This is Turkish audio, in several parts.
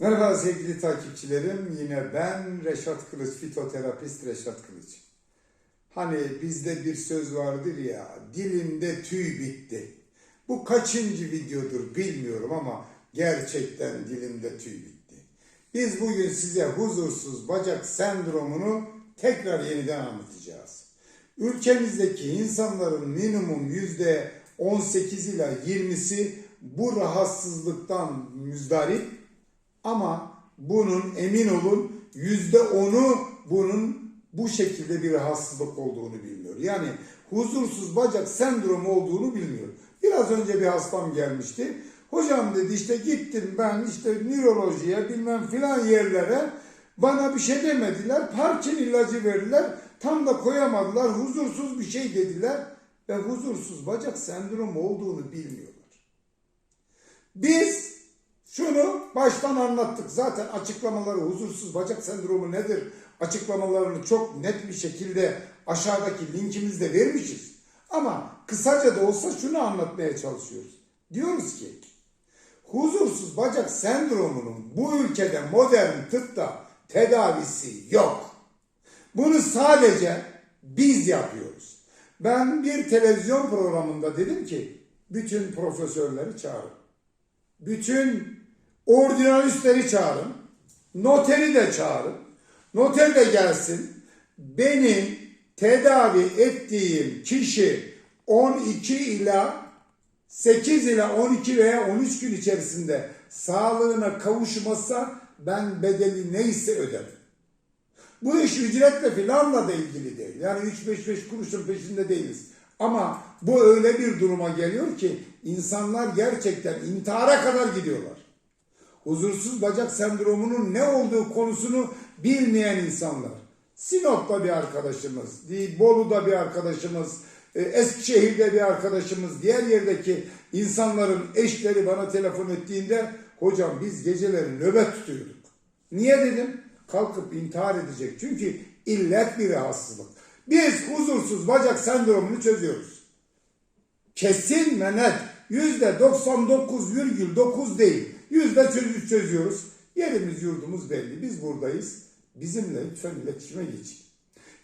Merhaba sevgili takipçilerim. Yine ben Reşat Kılıç, fitoterapist Reşat Kılıç. Hani bizde bir söz vardır ya, dilimde tüy bitti. Bu kaçıncı videodur bilmiyorum ama gerçekten dilimde tüy bitti. Biz bugün size huzursuz bacak sendromunu tekrar yeniden anlatacağız. Ülkemizdeki insanların minimum yüzde 18 ila 20'si bu rahatsızlıktan müzdarip ama bunun emin olun yüzde onu bunun bu şekilde bir rahatsızlık olduğunu bilmiyor. Yani huzursuz bacak sendromu olduğunu bilmiyor. Biraz önce bir hastam gelmişti. Hocam dedi işte gittim ben işte nörolojiye bilmem filan yerlere bana bir şey demediler. Parkin ilacı verdiler. Tam da koyamadılar. Huzursuz bir şey dediler. Ve huzursuz bacak sendromu olduğunu bilmiyorlar. Biz şunu baştan anlattık. Zaten açıklamaları huzursuz bacak sendromu nedir? Açıklamalarını çok net bir şekilde aşağıdaki linkimizde vermişiz. Ama kısaca da olsa şunu anlatmaya çalışıyoruz. Diyoruz ki huzursuz bacak sendromunun bu ülkede modern tıpta tedavisi yok. Bunu sadece biz yapıyoruz. Ben bir televizyon programında dedim ki bütün profesörleri çağırın. Bütün ordinalistleri çağırın. Noteri de çağırın. Noter de gelsin. Benim tedavi ettiğim kişi 12 ila 8 ila 12 veya 13 gün içerisinde sağlığına kavuşmazsa ben bedeli neyse öderim. Bu iş ücretle filanla da ilgili değil. Yani 3-5-5 kuruşun peşinde değiliz. Ama bu öyle bir duruma geliyor ki insanlar gerçekten intihara kadar gidiyorlar. Huzursuz bacak sendromunun ne olduğu konusunu bilmeyen insanlar. Sinop'ta bir arkadaşımız, Bolu'da bir arkadaşımız, e, Eskişehir'de bir arkadaşımız, diğer yerdeki insanların eşleri bana telefon ettiğinde hocam biz geceleri nöbet tutuyorduk. Niye dedim? Kalkıp intihar edecek. Çünkü illet bir rahatsızlık. Biz huzursuz bacak sendromunu çözüyoruz. Kesin ve net yüzde 99,9 değil. Yüzde çözü çözüyoruz. Yerimiz yurdumuz belli. Biz buradayız. Bizimle lütfen iletişime geçin.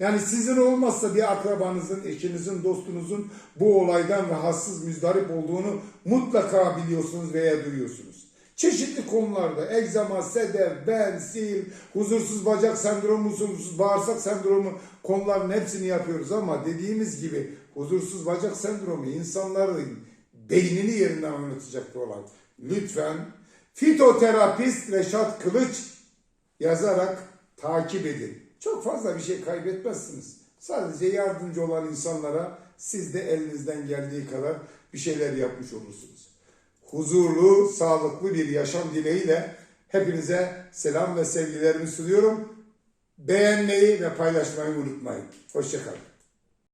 Yani sizin olmazsa bir akrabanızın, eşinizin, dostunuzun bu olaydan rahatsız, müzdarip olduğunu mutlaka biliyorsunuz veya duyuyorsunuz. Çeşitli konularda egzama, sedef, ben, sil, huzursuz bacak sendromu, huzursuz bağırsak sendromu konuların hepsini yapıyoruz ama dediğimiz gibi huzursuz bacak sendromu insanların beynini yerinden oynatacak bir olay. Lütfen fitoterapist Reşat Kılıç yazarak takip edin. Çok fazla bir şey kaybetmezsiniz. Sadece yardımcı olan insanlara siz de elinizden geldiği kadar bir şeyler yapmış olursunuz huzurlu, sağlıklı bir yaşam dileğiyle hepinize selam ve sevgilerimi sunuyorum. Beğenmeyi ve paylaşmayı unutmayın. Hoşçakalın.